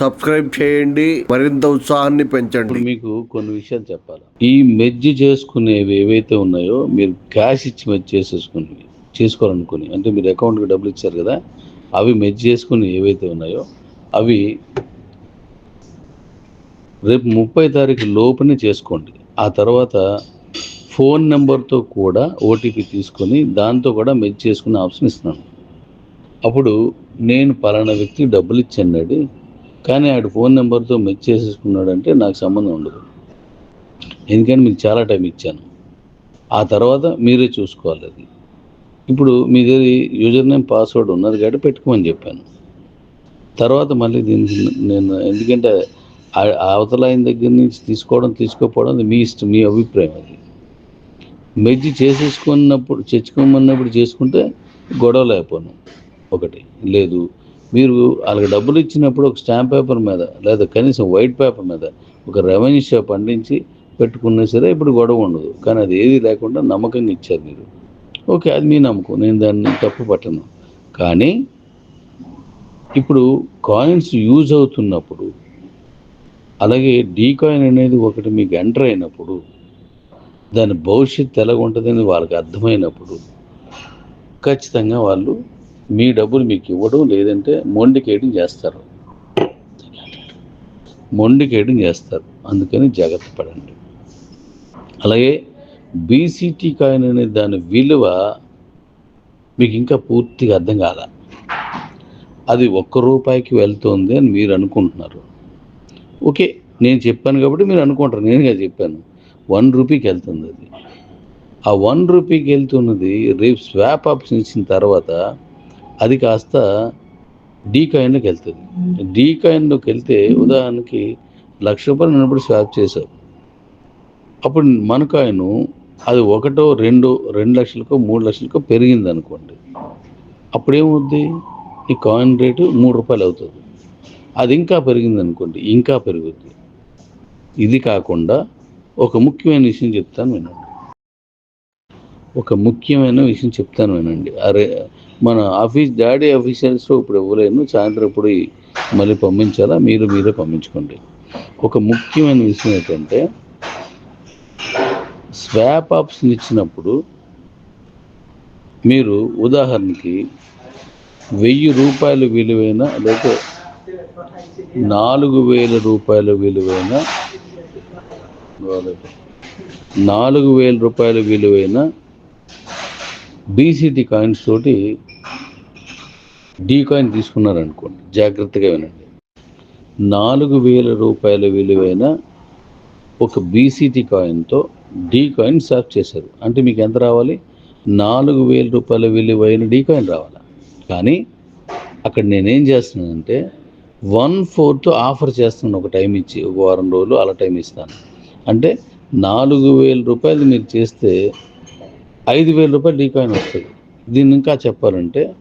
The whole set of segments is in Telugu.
సబ్స్క్రైబ్ చేయండి మరింత ఉత్సాహాన్ని పెంచండి. మీకు కొన్ని విషయాలు చెప్పాలి? ఈ మెర్జ్ చేసుకునేవి ఏవైతే ఉన్నాయో మీరు క్యాష్ ఇచ్చి మెజ్ చేసేసుకుని చేసుకోవాలనుకుని అంటే మీరు అకౌంట్కి డబ్బులు ఇచ్చారు కదా అవి మెజ్ చేసుకుని ఏవైతే ఉన్నాయో అవి రేపు ముప్పై తారీఖు లోపునే చేసుకోండి. ఆ తర్వాత ఫోన్ నెంబర్తో కూడా ఓటీపీ తీసుకొని దాంతో కూడా మెచ్ చేసుకునే ఆప్షన్ ఇస్తున్నాను. అప్పుడు నేను పలానా వ్యక్తికి డబ్బులు ఇచ్చాను కానీ ఆడు ఫోన్ నెంబర్తో మెచ్ చేసేసుకున్నాడు అంటే నాకు సంబంధం ఉండదు. ఎందుకంటే మీకు చాలా టైం ఇచ్చాను. ఆ తర్వాత మీరే చూసుకోవాలి అది. ఇప్పుడు మీ దగ్గర యూజర్ నేమ్ పాస్వర్డ్ ఉన్నది కాబట్టి పెట్టుకోమని చెప్పాను. తర్వాత మళ్ళీ దీనికి నేను ఎందుకంటే ఆ- అవతల ఆయన దగ్గర నుంచి తీసుకోవడం తీసుకోకపోవడం అది మీ ఇష్టం మీ అభిప్రాయం అది. మెజ్జి చేసేసుకున్నప్పుడు తెచ్చుకోమన్నప్పుడు చేసుకుంటే గొడవలు అయిపోను ఒకటి లేదు మీరు వాళ్ళకి డబ్బులు ఇచ్చినప్పుడు ఒక స్టాంప్ పేపర్ మీద లేదా కనీసం వైట్ పేపర్ మీద ఒక రెవెన్యూ షాప్ పండించి పెట్టుకున్నా సరే ఇప్పుడు గొడవ ఉండదు. కానీ అది ఏది లేకుండా నమ్మకంగా ఇచ్చారు మీరు. ఓకే అది మీ నమ్మకం. నేను దాన్ని తప్పు పట్టను. కానీ ఇప్పుడు కాయిన్స్ యూజ్ అవుతున్నప్పుడు అలాగే డీ కాయిన్ అనేది ఒకటి మీకు ఎంటర్ అయినప్పుడు దాని భవిష్యత్తు ఎలా ఉంటుందని వాళ్ళకి అర్థమైనప్పుడు ఖచ్చితంగా వాళ్ళు మీ డబ్బులు మీకు ఇవ్వడం లేదంటే మొండికేయడం చేస్తారు. మొండికేయడం చేస్తారు. అందుకని జాగ్రత్త పడండి. అలాగే బీసీటీ కాయిన్ అనే దాని విలువ మీకు ఇంకా పూర్తిగా అర్థం కాల. అది ఒక్క రూపాయికి వెళ్తుంది అని మీరు అనుకుంటున్నారు. ఓకే నేను చెప్పాను కాబట్టి మీరు అనుకుంటారు. నేనుగా చెప్పాను. వన్ రూపీకి వెళ్తుంది అది. ఆ వన్ రూపీకి వెళ్తున్నది రేపు స్వాప్ ఆప్షన్ ఇచ్చిన తర్వాత అది కాస్త డీ కాయిన్లోకి వెళ్తుంది. డీ కాయిన్లోకి వెళ్తే ఉదాహరణకి లక్ష రూపాయలు ఉన్నప్పుడు స్వాప్ చేశారు అప్పుడు మన కాయిన్ అది ఒకటో రెండో రెండు లక్షలకో మూడు లక్షలకో పెరిగింది అనుకోండి అప్పుడు ఏమవుద్ది ఈ కాయిన్ రేటు మూడు రూపాయలు అవుతుంది. అది ఇంకా పెరిగింది అనుకోండి ఇంకా పెరుగుద్ది. ఇది కాకుండా ఒక ముఖ్యమైన విషయం చెప్తాను వినండి. ఒక ముఖ్యమైన విషయం చెప్తాను వినండి. అరే మన ఆఫీస్ డాడీ ఆఫీషియల్స్ ఇప్పుడు ఇవ్వలేను. సాయంత్రం ఇప్పుడు మళ్ళీ పంపించాలా? మీరు మీరే పంపించుకోండి. ఒక ముఖ్యమైన విషయం ఏంటంటే స్వాప్ ఆప్షన్ ఇచ్చినప్పుడు మీరు ఉదాహరణకి వెయ్యి రూపాయలు విలువైన లేకపోతే నాలుగు వేల రూపాయల విలువైన నాలుగు వేల రూపాయల విలువైన బీసీటీ కాయిన్స్ తోటి డీ కాయిన్ తీసుకున్నారనుకోండి జాగ్రత్తగా వినండి. నాలుగు వేల రూపాయల విలువైన ఒక బీసీటీ కాయిన్తో డీ కాయిన్ సాఫ్ చేశారు. అంటే మీకు ఎంత రావాలి? నాలుగు వేల రూపాయల విలువైన డీ కాయిన్ రావాలి? కానీ అక్కడ నేనేం చేస్తున్నానంటే వన్ ఫోర్త్ ఆఫర్ చేస్తున్నాను ఒక టైం ఇచ్చి ఒక వారం రోజులు అలా టైం ఇస్తాను. అంటే నాలుగు వేల రూపాయలు మీరు చేస్తే ఐదు వేల రూపాయలు డీ కాయిన్ వస్తుంది. దీన్ని ఇంకా చెప్పాలంటే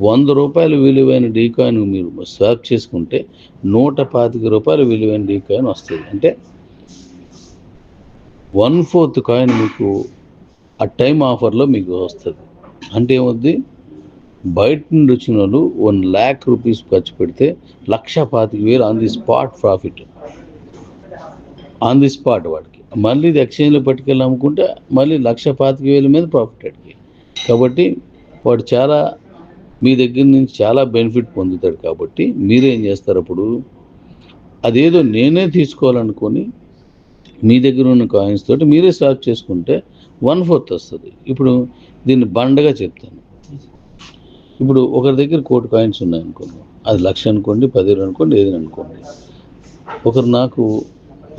వంద రూపాయలు విలువైన డీ కాయిన్ మీరు స్వాప్ చేసుకుంటే నూట పాతిక రూపాయలు విలువైన డీ కాయిన్ వస్తుంది. అంటే వన్ ఫోర్త్ కాయిన్ మీకు ఆ టైం ఆఫర్లో మీకు వస్తుంది. అంటే ఏమవుద్ది? బయట నుండి వచ్చిన వాళ్ళు వన్ ల్యాక్ రూపీస్ ఖర్చు పెడితే లక్ష పాతిక వేలు on the spot profit. On the spot వాడికి. మళ్ళీ ఇది ఎక్స్చేంజ్లో పట్టుకెళ్ళి అమ్ముకుంటే మళ్ళీ లక్ష పాతిక వేల మీద ప్రాఫిట్ వాడికి. కాబట్టి వాడు చాలా మీ దగ్గర నుంచి చాలా బెనిఫిట్ పొందుతాడు కాబట్టి మీరేం చేస్తారు అప్పుడు? అదేదో నేనే తీసుకోవాలనుకొని మీ దగ్గర ఉన్న కాయిన్స్ తోటి మీరే స్వాప్ చేసుకుంటే వన్ ఫోర్త్ వస్తుంది. ఇప్పుడు దీన్ని బండగా చెప్తాను. ఇప్పుడు ఒకరి దగ్గర కోటి కాయిన్స్ ఉన్నాయనుకోండి అది లక్ష అనుకోండి పదివేలు అనుకోండి ఏదైనా అనుకోండి. ఒకరు నాకు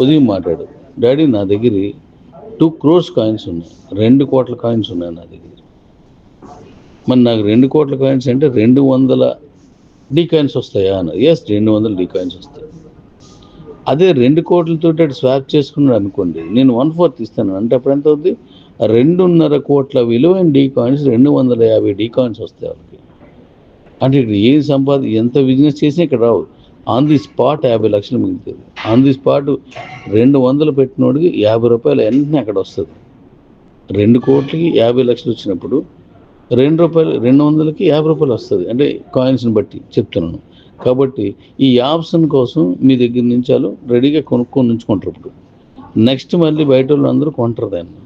ఉదయం మాట్లాడు డాడీ నా దగ్గర టూ క్రోర్స్ కాయిన్స్ ఉన్నాయి. రెండు కోట్ల కాయిన్స్ ఉన్నాయి నా దగ్గర. మరి నాకు రెండు కోట్ల కాయిన్స్ అంటే రెండు వందల డీ కాయిన్స్ వస్తాయా అని ఎస్ రెండు వందల డీ కాయిన్స్ వస్తాయి. అదే రెండు కోట్లతో స్వాప్ చేసుకున్నాడు అనుకోండి నేను వన్ ఫోర్త్ ఇస్తాను. అంటే అప్పుడు ఎంత అవుద్ది? రెండున్నర కోట్ల విలువైన డీ కాయిన్స్ రెండు వందల యాభై డీ కాయిన్స్ వస్తాయి వాళ్ళకి. అంటే ఇక్కడ ఏం సంపాద ఎంత బిజినెస్ చేసినా ఇక్కడ రావు. ఆన్ ది స్పాట్ యాభై లక్షలు మిగులుతుంది ఆన్ ది స్పాట్ రెండు వందలు పెట్టినోడికి యాభై రూపాయలు వెంటనే అక్కడ వస్తుంది. రెండు కోట్లకి యాభై లక్షలు వచ్చినప్పుడు రెండు రూపాయలు రెండు వందలకి యాభై రూపాయలు వస్తుంది. అంటే కాయిన్స్ని బట్టి చెప్తున్నాను. కాబట్టి ఈ ఆప్షన్ కోసం మీ దగ్గర నుంచాలు రెడీగా కొనుక్కొని ఉంచుకుంటారు ఇప్పుడు. నెక్స్ట్ మళ్ళీ బయట వాళ్ళు అందరూ కొంటారు దాన్ని.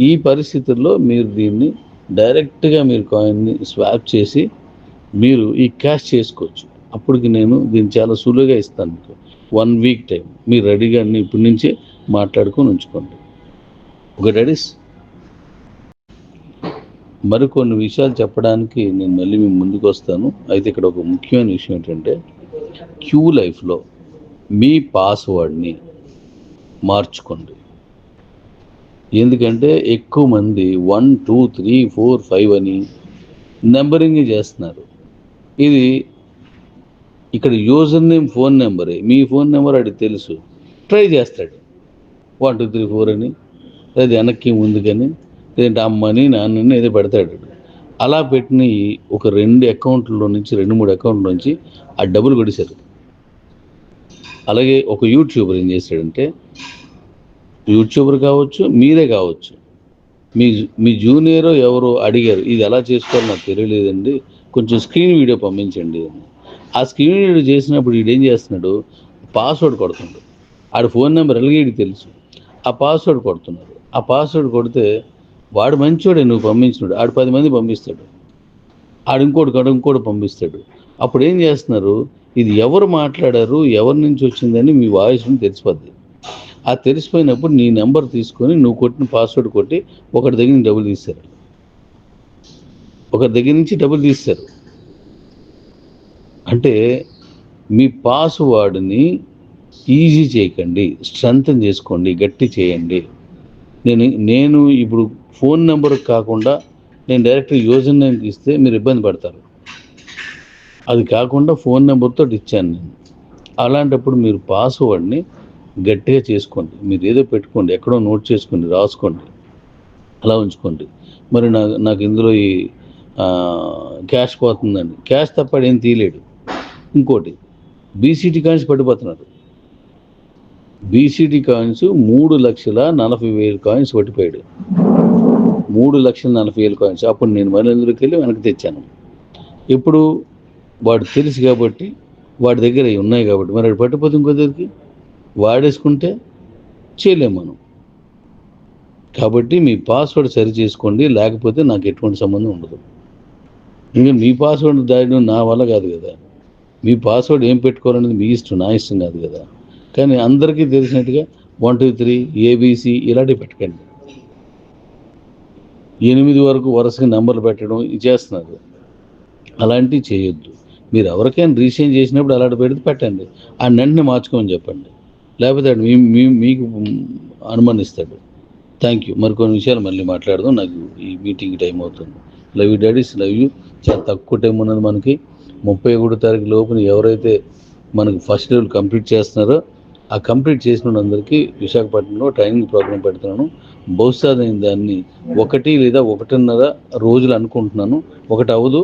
ఈ పరిస్థితుల్లో మీరు దీన్ని డైరెక్ట్గా మీరు కాయిన్ని స్వాప్ చేసి మీరు ఈ క్యాష్ చేసుకోవచ్చు. అప్పటికి నేను దీన్ని చాలా సులువుగా ఇస్తాను మీకు. వన్ వీక్ టైం మీరు రెడీగా అన్ని ఇప్పటి నుంచే మాట్లాడుకొని ఉంచుకోండి. ఒక రెడీస్ మరికొన్ని విషయాలు చెప్పడానికి నేను మళ్ళీ మీ ముందుకు వస్తాను. అయితే ఇక్కడ ఒక ముఖ్యమైన విషయం ఏంటంటే క్యూ లైఫ్లో మీ పాస్వర్డ్ని మార్చుకోండి. ఎందుకంటే ఎక్కువ మంది one two three four five అని నెంబరింగ్ చేస్తున్నారు. ఇది ఇక్కడ యూజర్ నేమ్ ఫోన్ నెంబరే. మీ ఫోన్ నెంబర్ అది తెలుసు. ట్రై చేస్తాడు. వన్ టూ త్రీ ఫోర్ అని. లేదా వెనక్కి ముందుకని. లేదంటే అమ్మని నాన్నని ఏదో పెడతాడు. అలా పెట్టిన ఒక రెండు అకౌంట్లో నుంచి రెండు మూడు అకౌంట్ల నుంచి ఆ డబ్బులు కొడిశారు అలాగే ఒక యూట్యూబర్ ఏం చేశాడంటే యూట్యూబర్ కావచ్చు మీరే కావచ్చు మీ మీ జూనియర్ ఎవరు అడిగారు ఇది ఎలా చేసుకోవాలో నాకు తెలియలేదండి కొంచెం స్క్రీన్ వీడియో పంపించండి అని. ఆ స్క్రీన్ వీడియో చేసినప్పుడు వీడేం ఏం చేస్తున్నాడు పాస్వర్డ్ కొడుతున్నాడు. ఆడు ఫోన్ నెంబర్ ఎలాగే తెలుసు. ఆ పాస్వర్డ్ కొడుతున్నాడు. ఆ పాస్వర్డ్ కొడితే వాడు మంచోడే నువ్వు పంపించినాడు. ఆడు పది మంది పంపిస్తాడు. ఆడు ఇంకోటి కాడు ఇంకోటి పంపిస్తాడు. అప్పుడు ఏం చేస్తున్నారు? ఇది ఎవరు మాట్లాడారు? ఎవరి నుంచి వచ్చిందని మీ వాయిస్ని తెలిసిపోద్ది. ఆ తెలిసిపోయినప్పుడు నీ నెంబర్ తీసుకొని నువ్వు కొట్టిన పాస్వర్డ్ కొట్టి ఒకటి దగ్గర నుంచి డబ్బులు తీస్తారు. ఒకరి దగ్గర నుంచి డబ్బులు తీస్తారు. అంటే మీ పాస్వర్డ్ని ఈజీ చేయకండి స్ట్రెంగ్ చేసుకోండి గట్టి చేయండి. నేను నేను ఇప్పుడు ఫోన్ నెంబర్ కాకుండా నేను డైరెక్ట్ యూజర్ నేమ్కి ఇస్తే మీరు ఇబ్బంది పడతారు. అది కాకుండా ఫోన్ నెంబర్తో ఇచ్చాను నేను. అలాంటప్పుడు మీరు పాస్వర్డ్ని గట్టిగా చేసుకోండి. మీరు ఏదో పెట్టుకోండి ఎక్కడో నోట్ చేసుకోండి రాసుకోండి. అలా ఉంచుకోండి. మరి నా నాకు ఇందులో ఈ క్యాష్ పోతుందండి. క్యాష్ తప్ప ఏం తీయలేడు. ఇంకోటి బీసీటీ కాయిన్స్ పడిపోతున్నారు. బీసీడీ కాయిన్స్ మూడు లక్షల నలభై వేలు కాయిన్స్ పట్టిపోయాడు. మూడు లక్షల నలభై వేలు కాయిన్స్ అప్పుడు నేను మళ్ళీ వెళ్ళి వెనక్కి తెచ్చాను? ఇప్పుడు వాడు తెలుసు కాబట్టి వాడి దగ్గర ఉన్నాయి కాబట్టి మరి అది పట్టిపోతే ఇంకో దగ్గరికి? వాడేసుకుంటే చేయలేము మనం. కాబట్టి మీ పాస్వర్డ్ సరి చేసుకోండి లేకపోతే నాకు ఎటువంటి సంబంధం ఉండదు. ఇంకా మీ పాస్వర్డ్ దాయడం నా వల్ల కాదు కదా. మీ పాస్వర్డ్ ఏం పెట్టుకోవాలనేది మీ ఇష్టం నా ఇష్టం కాదు కదా. కానీ అందరికీ తెలిసినట్టుగా వన్ టూ త్రీ ఏబీసీ ఇలాంటివి పెట్టకండి. ఎనిమిది వరకు వరుసగా నెంబర్లు పెట్టడం చేస్తున్నారు. అలాంటివి చేయొద్దు. మీరు ఎవరికైనా రీసేంజ్ చేసినప్పుడు అలాంటి పెడితే పెట్టండి. ఆ వెంటనే మార్చుకోమని చెప్పండి. లేకపోతే మీ మీ- మీకు అనుమానిస్తాడు థ్యాంక్ యూ మరికొన్ని విషయాలు మళ్ళీ మాట్లాడదాం. నాకు ఈ మీటింగ్ టైం అవుతుంది. Love you daddies love you చాలా తక్కువ టైం ఉన్నది మనకి. ముప్పై ఒకటో తారీఖు లోపున ఎవరైతే మనకు ఫస్ట్ లెవెల్ కంప్లీట్ చేస్తున్నారో ఆ కంప్లీట్ చేసిన అందరికీ విశాఖపట్నంలో ట్రైనింగ్ ప్రోగ్రామ్ పెడుతున్నాను. బహుశా నేను దాన్ని ఒకటి లేదా ఒకటిన్నర రోజులు అనుకుంటున్నాను. ఒకటి అవ్వదు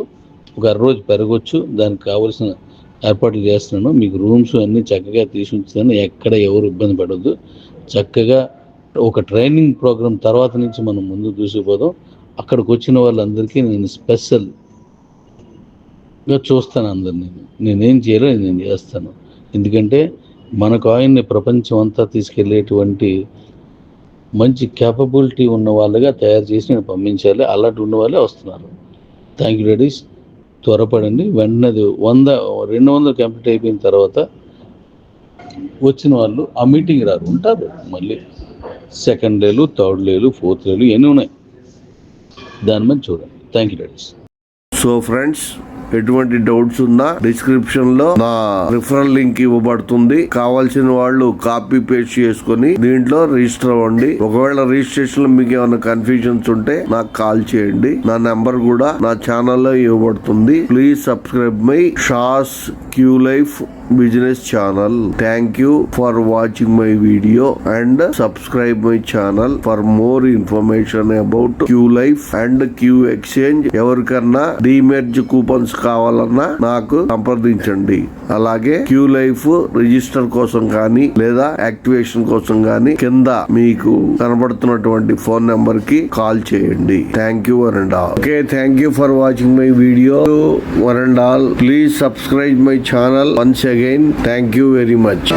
ఒక అర రోజు పెరగొచ్చు. దానికి కావలసిన ఏర్పాట్లు చేస్తున్నాను. మీకు రూమ్స్ అన్నీ చక్కగా తీసి ఉంచుతాను ఎక్కడ ఎవరు ఇబ్బంది పడొద్దు. చక్కగా ఒక ట్రైనింగ్ ప్రోగ్రామ్ తర్వాత నుంచి మనం ముందు దూసిపోదాం అక్కడికి వచ్చిన వాళ్ళందరికీ నేను స్పెషల్గా చూస్తాను అందరినీ. నేనేం చేయాలో నేను చేస్తాను. ఎందుకంటే మనకు ఆయన్ని ప్రపంచం అంతా తీసుకెళ్ళేటువంటి మంచి క్యాపబిలిటీ ఉన్న వాళ్ళుగా తయారు చేసి నేను పంపించాలి. అలాంటి ఉన్న వాళ్ళే వస్తున్నారు. థ్యాంక్ యూ లేడీస్ త్వరపడండి. వెంటనే వంద రెండు వందలు కంప్లీట్ అయిపోయిన తర్వాత వచ్చిన వాళ్ళు ఆ మీటింగ్ రారు. ఉంటారు. మళ్ళీ సెకండ్ లేలు థర్డ్ లేలు ఫోర్త్ లేలు ఎన్ని ఉన్నాయి. దాని మీద చూడండి. Thank you ladies so friends ఎటువంటి డౌట్స్ ఉన్నా డిస్క్రిప్షన్లో నా రిఫరల్ లింక్ ఇవ్వబడుతుంది. కావాల్సిన వాళ్ళు కాపీ పేస్ట్ చేసుకొని దీంట్లో రిజిస్టర్ అవ్వండి. ఒకవేళ రిజిస్ట్రేషన్లో మీకు ఏమైనా కన్ఫ్యూజన్స్ ఉంటే నాకు కాల్ చేయండి. నా నెంబర్ కూడా నా ఛానల్లో ఇవ్వబడుతుంది. Please subscribe my షాస్ Q life business channel thank you for watching my video and subscribe my channel for more information about Q life and Q exchange ఎవరికన్నా డిమెర్జ్ కూపన్స్ కావాలన్నా నాకు సంప్రదించండి. అలాగే క్యూ లైఫ్ రిజిస్టర్ కోసం కానీ లేదా యాక్టివేషన్ కోసం కానీ కింద మీకు కనబడుతున్నటువంటి ఫోన్ నెంబర్కి కాల్ చేయండి. Thank you one and all okay thank you for watching my video one and all please subscribe my channel once again thank you very much